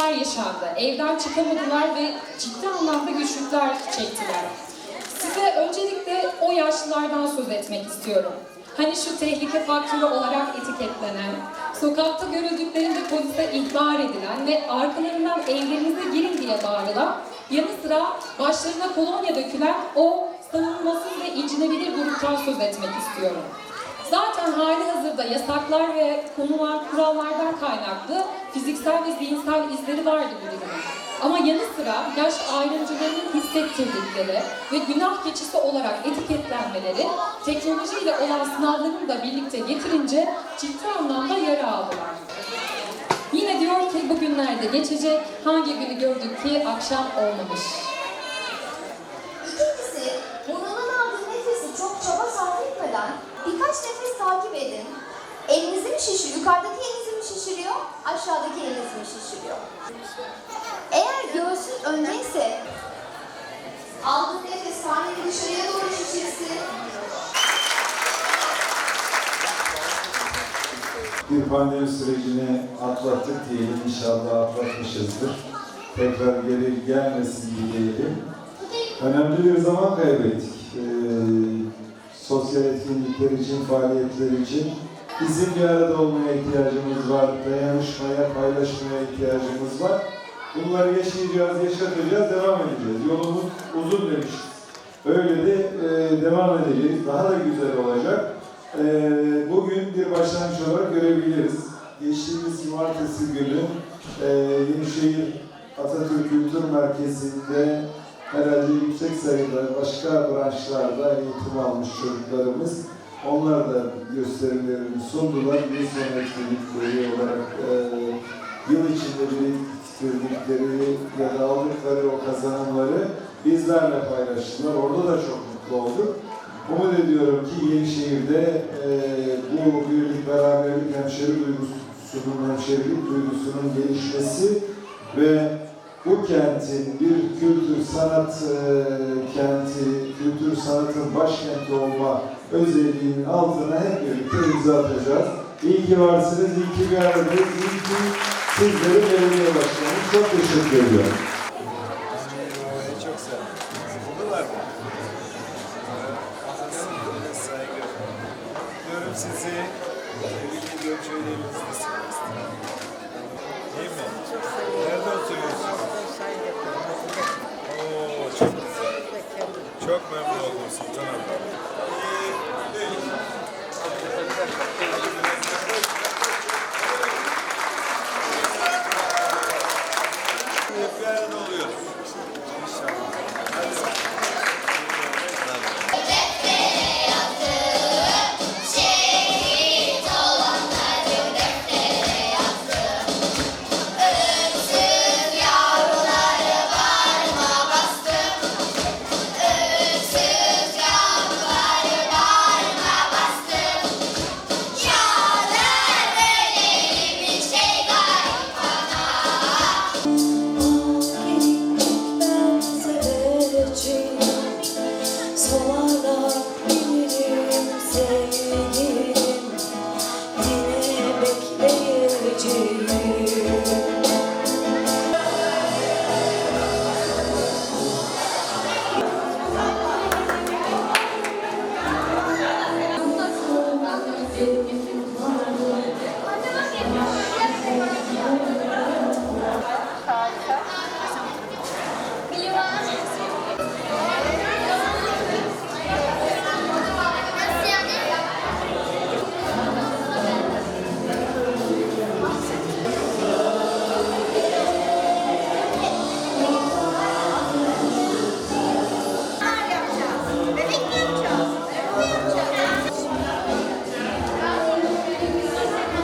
yaşandı. Evden çıkamadılar ve ciddi anlamda güçlükler çektiler. Size öncelikle o yaşlılardan söz etmek istiyorum. Hani şu tehlike faktörü olarak etiketlenen, sokakta görüldüklerinde polise ihbar edilen ve arkalarından evlerinize girin diye bağırılan, yanı sıra başlarına kolonya dökülen o savunmasız ve incinebilir gruptan söz etmek istiyorum. Zaten hali hazırda yasaklar ve konulan kurallardan kaynaklı fiziksel ve zihinsel izleri vardı bu durumun. Ama yanı sıra yaş ayrımcılığının hissettirdikleri ve günah keçisi olarak etiketlenmeleri teknolojiyle olan sınavlarını da birlikte getirince ciddi anlamda yara aldılar. Yine diyor ki bugünlerde geçecek, hangi günü gördük ki akşam olmamış. Birkaç nefes takip edin. Elinizi mi şişiriyor? Yukarıdaki elinizi mi şişiriyor? Aşağıdaki elinizi mi şişiriyor? Eğer göğsün öndeyse aldığı nefes karnını dışarıya doğru şişirsin. Bir pandemi sürecini atlattık diyelim, inşallah atlatmışızdır. Tekrar geri gelmesin diyelim. Önemli bir zaman kaybettik. Ee, sosyal etkinlikler için, faaliyetler için bizim bir arada olmaya ihtiyacımız var, dayanışmaya, paylaşmaya ihtiyacımız var. Bunları yaşayacağız, yaşatacağız, devam edeceğiz. Yolumuz uzun demiş. Öyle de e, devam edeceğiz. Daha da güzel olacak. Ee, bugün bir başlangıç olarak görebiliriz. Geçtiğimiz cumartesi günü e, Yenişehir Atatürk Kültür Merkezi'nde herhalde yüksek sayıda başka branşlarda eğitim almış çocuklarımız onlar da gösterimlerini sundular. Bir son etkinlikleri olarak e, yıl içinde biriktirdikleri ya da aldıkları o kazanımları bizlerle paylaştılar. Orada da çok mutlu olduk. Umut ediyorum ki Yenişehir'de e, bu birlik, beraberlik, hemşeri duygusunun, hemşerilik duygusunun gelişmesi ve bu kentin bir kültür sanat e, kenti, kültür sanatın başkenti olma özelliğinin altına hep birlikte imza atacağız. İyi ki varsınız, iyi ki bir aradayız, iyi ki sizleri belediye başkanı. Çok teşekkür ediyorum. Çok sağ olun. Buldular mı? Saygı. Diyorum sizi. Tebrik ediyorum. Şöyle elinizde sıkmak Değil mi? Nerede oturuyorsunuz? Oo, çok güzel. Çok memnun oldum Sultan Hanım. Hep bir arada oluyoruz. İnşallah.